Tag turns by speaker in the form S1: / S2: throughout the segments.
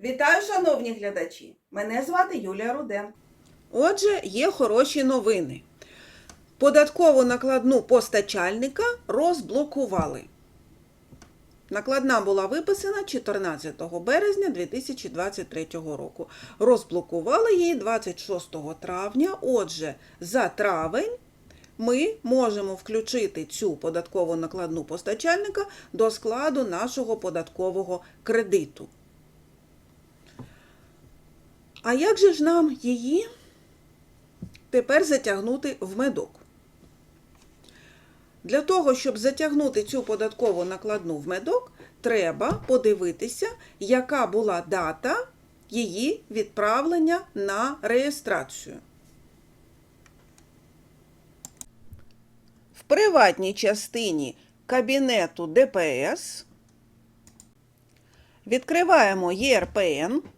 S1: Вітаю, шановні глядачі! Мене звати Юлія Руденко. Отже, є хороші новини. Податкову накладну постачальника розблокували. Накладна була виписана 14 березня 2023 року. Розблокували її 26 травня. Отже, за травень ми можемо включити цю податкову накладну постачальника до складу нашого податкового кредиту. А як же ж нам її тепер затягнути в медок? Для того, щоб затягнути цю податкову накладну в медок, треба подивитися, яка була дата її відправлення на реєстрацію. В приватній частині кабінету ДПС відкриваємо ЄРПН.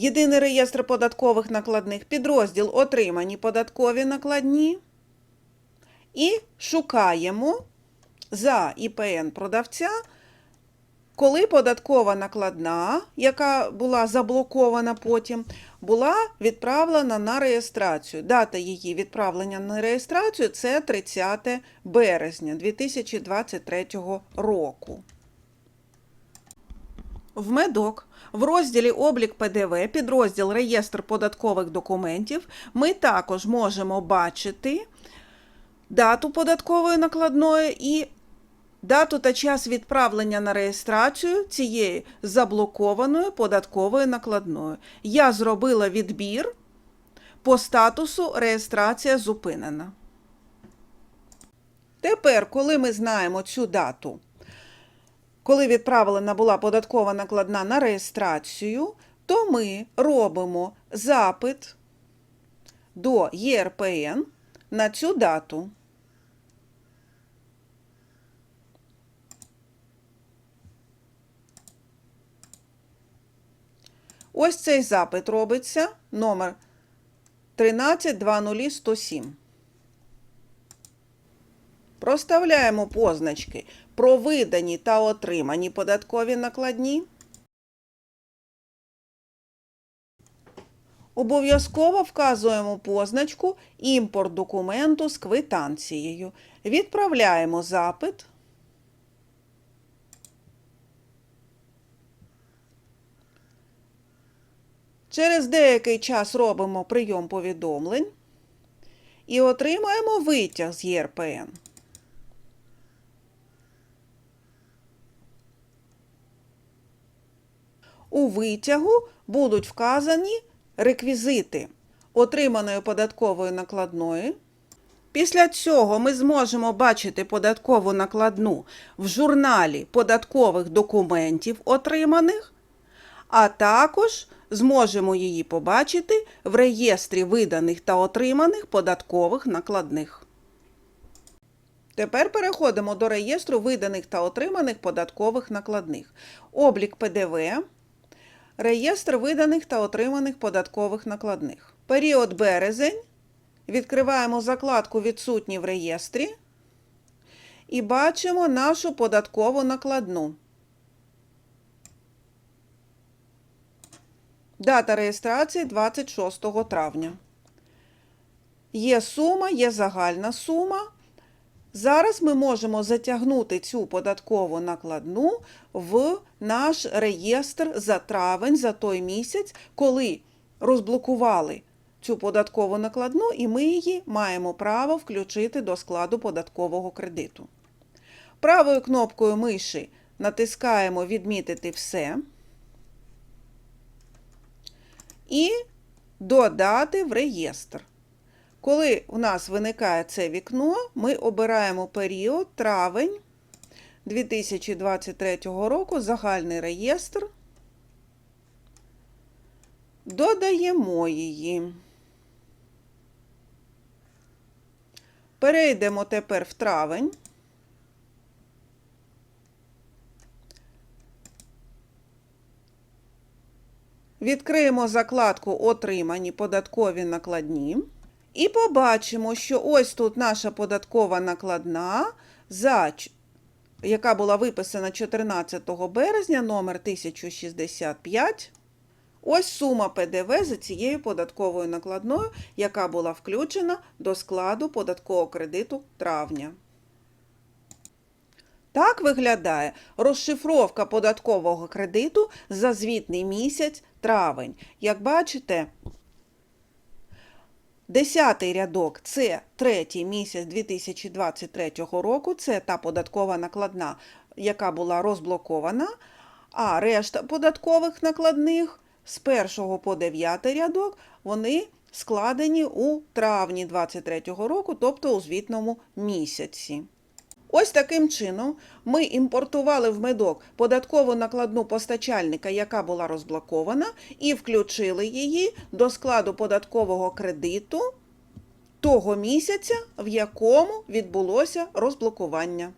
S1: Єдиний реєстр податкових накладних, підрозділ Отримані податкові накладні. І шукаємо за ІПН продавця, коли податкова накладна, яка була заблокована потім, була відправлена на реєстрацію. Дата її відправлення на реєстрацію це 30 березня 2023 року. В медок в розділі Облік ПДВ, підрозділ Реєстр податкових документів, ми також можемо бачити дату податкової накладної і дату та час відправлення на реєстрацію цієї заблокованої податкової накладної. Я зробила відбір по статусу реєстрація зупинена. Тепер, коли ми знаємо цю дату, коли відправлена була податкова накладна на реєстрацію, то ми робимо запит до ЄРПН на цю дату. Ось цей запит робиться номер 1320107. Проставляємо позначки про видані та отримані податкові накладні. Обов'язково вказуємо позначку імпорт документу з квитанцією. Відправляємо запит. Через деякий час робимо прийом повідомлень і отримаємо витяг з ЄРПН. У витягу будуть вказані реквізити отриманої податкової накладної. Після цього ми зможемо бачити податкову накладну в журналі податкових документів отриманих, а також зможемо її побачити в реєстрі виданих та отриманих податкових накладних. Тепер переходимо до реєстру виданих та отриманих податкових накладних. Облік ПДВ, реєстр виданих та отриманих податкових накладних. Період березень. Відкриваємо закладку Відсутні в реєстрі і бачимо нашу податкову накладну. Дата реєстрації 26 травня. Є сума, є загальна сума. Зараз ми можемо затягнути цю податкову накладну в наш реєстр за травень, за той місяць, коли розблокували цю податкову накладну, і ми її маємо право включити до складу податкового кредиту. Правою кнопкою миші натискаємо Відмітити все і додати в реєстр. Коли у нас виникає це вікно, ми обираємо період травень 2023 року, загальний реєстр, додаємо її. Перейдемо тепер в травень. Відкриємо закладку Отримані податкові накладні. І побачимо, що ось тут наша податкова накладна за яка була виписана 14 березня, номер 1065. Ось сума ПДВ за цією податковою накладною, яка була включена до складу податкового кредиту травня. Так виглядає розшифровка податкового кредиту за звітний місяць травень. Як бачите, десятий рядок це третій місяць 2023 року, це та податкова накладна, яка була розблокована, а решта податкових накладних з 1 по 9 рядок вони складені у травні 2023 року, тобто у звітному місяці. Ось таким чином ми імпортували в медок податкову накладну постачальника, яка була розблокована, і включили її до складу податкового кредиту того місяця, в якому відбулося розблокування.